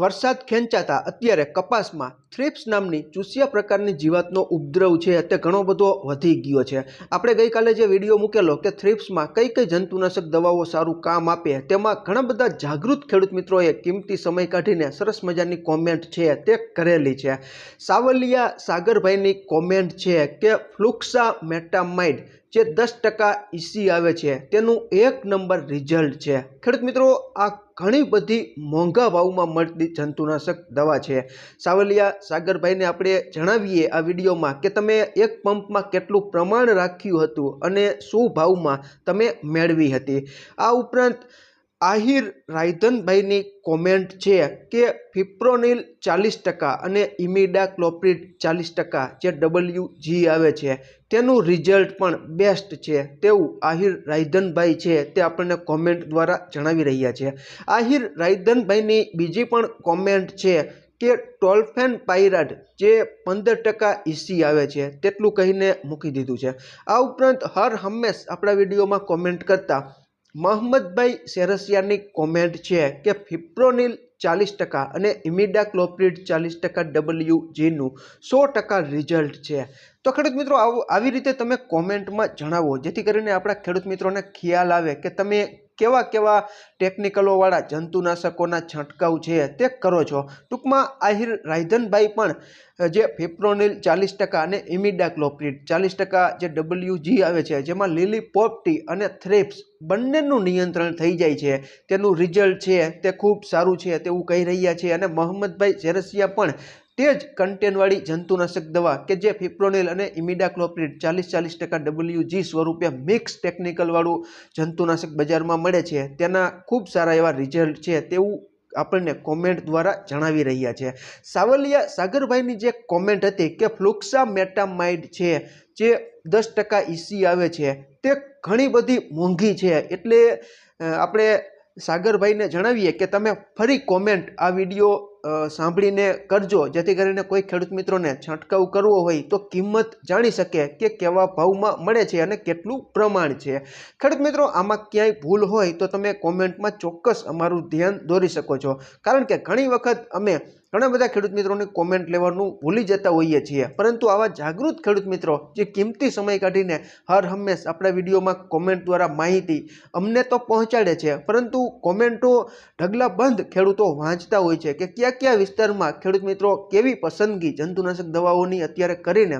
વરસાદ ખેંચાતા અત્યારે કપાસમાં થ્રિપ્સ નામની ચૂસિયા પ્રકારની જીવાતનો ઉપદ્રવ છે. તે ઘણો બધો વધી ગયો છે. આપણે ગઈકાલે જે વીડિયો મૂકેલો કે થ્રિપ્સમાં કઈ કઈ જંતુનાશક દવાઓ સારું કામ આપે, તેમાં ઘણા બધા જાગૃત ખેડૂત મિત્રોએ કિંમતી સમય કાઢીને સરસ મજાની કોમેન્ટ છે તે કરેલી છે. સાવલિયા સાગરભાઈની કોમેન્ટ છે કે ફ્લુક્સા મેટામાઇડ જે દસ ટકા ઈસી આવે છે, તેનું એક નંબર રિઝલ્ટ છે. ખેડૂત મિત્રો, આ ઘણી બધી મોંઘા ભાવમાં મળતી જંતુનાશક દવા છે. સાવલિયા, સાગરભાઈને આપણે જણાવીએ આ વિડીયોમાં કે તમે એક પંપમાં કેટલું પ્રમાણ રાખ્યું હતું અને શું ભાવમાં તમે મેળવી હતી. આ ઉપરાંત આહિર રાયધનભાઈની કોમેન્ટ છે કે ફિપ્રોનિલ ચાલીસ ટકા અને ઇમિડા ક્લોપ્રિડ ચાલીસ ટકા જે ડબલ્યુ જી આવે છે, તેનું રિઝલ્ટ પણ બેસ્ટ છે તેવું આહિર રાયધનભાઈ છે તે આપણને કોમેન્ટ દ્વારા જણાવી રહ્યા છે. આહિર રાયધનભાઈની બીજી પણ કોમેન્ટ છે કે ટોલ્ફેન પાયરાડ જે પંદર ટકા ઇસી આવે છે તેટલું કહીને મૂકી દીધું છે. આ ઉપરાંત હર હંમેશ આપણા વિડીયોમાં કોમેન્ટ કરતા મોહમ્મદભાઈ સેરસિયાની કોમેન્ટ છે કે ફિપ્રોનિલ ચાલીસ ટકા અને ઇમિડા ક્લોપ્રિડ ચાલીસ ટકા ડબલ્યુ જીનું સો ટકા રિઝલ્ટ છે. તો ખેડૂત મિત્રો, આવું રીતે તમે કોમેન્ટમાં જણાવો, જેથી કરીને આપણા ખેડૂત મિત્રોને ખ્યાલ આવે કે તમે કેવા કેવા ટેકનિકલોવાળા જંતુનાશકોના છંટકાવ છે તે કરો છો. ટૂંકમાં આહિર રાયધનભાઈ પણ જે ફેપ્રોનિલ ચાલીસ ટકા અને ઇમિડાક્લોપ્રિડ ચાલીસ ટકા જે ડબલ્યુ જી આવે છે, જેમાં લીલી પોપટી અને થ્રેપ્સ બંનેનું નિયંત્રણ થઈ જાય છે. તેનું રિઝલ્ટ છે, તે ખૂબ સારું છે, તેવું કહી રહ્યા છે. અને મોહમ્મદભાઈ ઝેરસિયા પણ તે જ કન્ટેનવાળી જંતુનાશક દવા કે જે ફિપ્રોનિલ અને ઇમિડાક્લોપ્રિડ ચાલીસ ચાલીસ ટકા ડબલ્યુ જી સ્વરૂપે મિક્સ ટેકનિકલવાળું જંતુનાશક બજારમાં મળે છે. તેના ખૂબ સારા એવા રિઝલ્ટ છે તેવું આપણને કોમેન્ટ દ્વારા જણાવી રહ્યા છે. સાવલિયા સાગરભાઈની જે કોમેન્ટ હતી કે ફ્લુક્સા મેટામાઇડ છે જે દસ ટકા ઈસી આવે છે, તે ઘણી બધી મોંઘી છે. એટલે આપણે સાગરભાઈને જણાવીએ કે તમે ફરી કોમેન્ટ આ વીડિયો સાંભળીને કરજો. જેથી કરીને કોઈ ખેડૂત મિત્રોને છંટકાવ કરવો હોય તો કિંમત જાણી શકે કે કેવા ભાવમાં મળે છે અને કેટલું પ્રમાણ છે. ખેડૂત મિત્રો, આમાં ક્યાંય ભૂલ હોય તો તમે કોમેન્ટમાં ચોક્કસ અમારું ધ્યાન દોરી શકો છો. કારણ કે ઘણી વખત અમે ઘણા બધા ખેડૂત મિત્રોને કોમેન્ટ લેવાનું ભૂલી જતા હોઈએ છીએ. પરંતુ આવા જાગૃત ખેડૂત મિત્રો જે કિંમતી સમય કાઢીને હર હંમેશ આપણા વિડીયોમાં કોમેન્ટ દ્વારા માહિતી અમને તો પહોંચાડે છે, પરંતુ કોમેન્ટો ઢગલા બંધ ખેડૂતો વાંચતા હોય છે કે કયા કયા વિસ્તારમાં ખેડૂત મિત્રો કેવી પસંદગી જંતુનાશક દવાઓની અત્યારે કરીને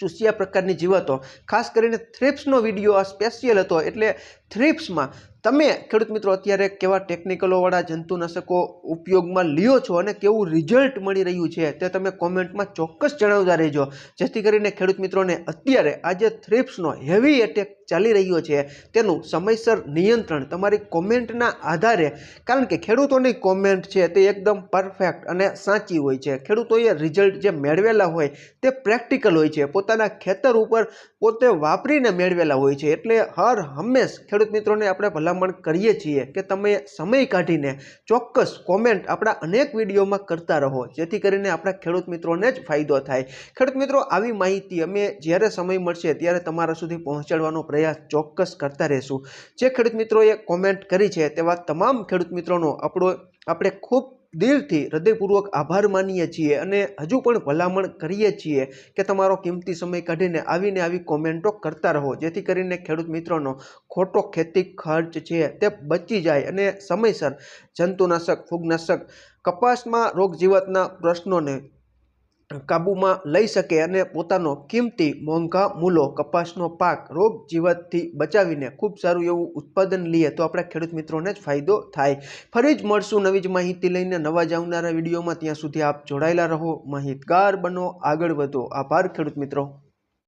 ચૂસ્યા પ્રકારની જીવાતો, ખાસ કરીને થ્રિપ્સનો વીડિયો આ સ્પેશિયલ હતો એટલે થ્રિપ્સમાં તમે ખેડૂત મિત્રો અત્યારે કેવા ટેકનિકલોવાળા જંતુનાશકો ઉપયોગમાં લ્યો છો અને કેવું રિઝલ્ટ મળી રહ્યું છે તે તમે કોમેન્ટમાં ચોક્કસ જણાવતા રહેજો. જેથી કરીને ખેડૂત મિત્રોને અત્યારે આજે થ્રિપ્સનો હેવી એટેક ચાલી રહ્યો છે. તેનું સમયસર નિયંત્રણ તમારી કોમેન્ટના આધારે, કારણ કે ખેડૂતોની કોમેન્ટ છે તે એકદમ પરફેક્ટ અને સાચી હોય છે. ખેડૂતોએ રિઝલ્ટ જે મેળવેલા હોય તે પ્રેક્ટિકલ હોય છે. પોતાના ખેતર ઉપર પોતે વાપરીને મેળવેલા હોય છે. એટલે હર હંમેશ ખેડૂત મિત્રોને આપણે ભલામણ કરીએ છીએ કે તમે સમય કાઢીને ચોક્કસ કોમેન્ટ આપણા અનેક વિડીયોમાં કરતા રહો. જેથી કરીને આપણા ખેડૂત મિત્રોને જ ફાયદો થાય. ખેડૂત મિત્રો, આવી માહિતી અમે જ્યારે સમય મળશે ત્યારે તમારા સુધી પહોંચાડવાનો પ્રયાસ ચોક્કસ કરતા રહેશું. જે ખેડૂત મિત્રોએ કોમેન્ટ કરી છે તેવા તમામ ખેડૂત મિત્રોનો આપણો, આપણે ખૂબ દિલથી હૃદયપૂર્વક આભાર માનીએ છીએ અને હજુ પણ ભલામણ કરીએ છીએ કે તમારો કિંમતી સમય કાઢીને આવીને આવી કોમેન્ટો કરતા રહો, જેથી કરીને ખેડૂત મિત્રોનો ખોટો ખેતી ખર્ચ છે તે બચી જાય અને સમયસર જંતુનાશક, ફૂગનાશક, કપાસમાં રોગ જીવાતના પ્રશ્નોને કાબૂમાં લઈ શકે અને પોતાનો કિંમતી મોંઘા મૂલો કપાસનો પાક રોગ જીવતથી બચાવીને ખૂબ સારું એવું ઉત્પાદન લઈએ તો આપણા ખેડૂત મિત્રોને જ ફાયદો થાય. ફરી જ મળશું નવી જ માહિતી લઈને. નવા જ આવનારા વિડીયોમાં ત્યાં સુધી આપ જોડાયેલા રહો. માહિતગાર બનો. આગળ વધો. આભાર ખેડૂત મિત્રો.